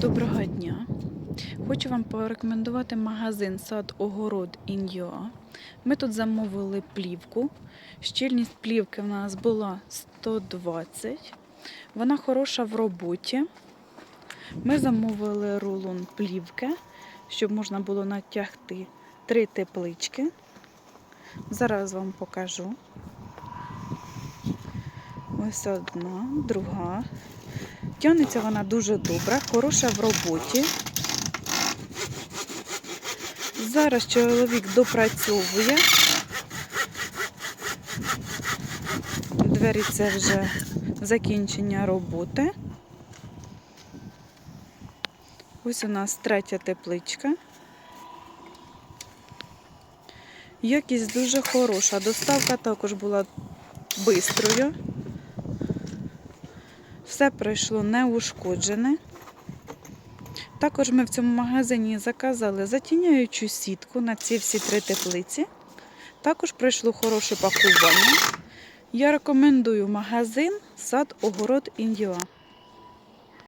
Доброго дня. Хочу вам порекомендувати магазин сад огород Ін'юа. Ми тут замовили плівку. Щільність плівки в нас була 120. Вона хороша в роботі. Ми замовили рулон плівки, щоб можна було натягти три теплички. Зараз вам покажу. Ось одна, друга. Тягнеться вона дуже добре, хороша в роботі. Зараз чоловік допрацьовує. Двері це вже закінчення роботи. Ось у нас третя тепличка. Якість дуже хороша. Доставка також була бистрою. Все пройшло неушкоджене. Також ми в цьому магазині заказали затіняючу сітку на ці всі три теплиці. Також пройшло хороше пакування. Я рекомендую магазин сад огород Індіа.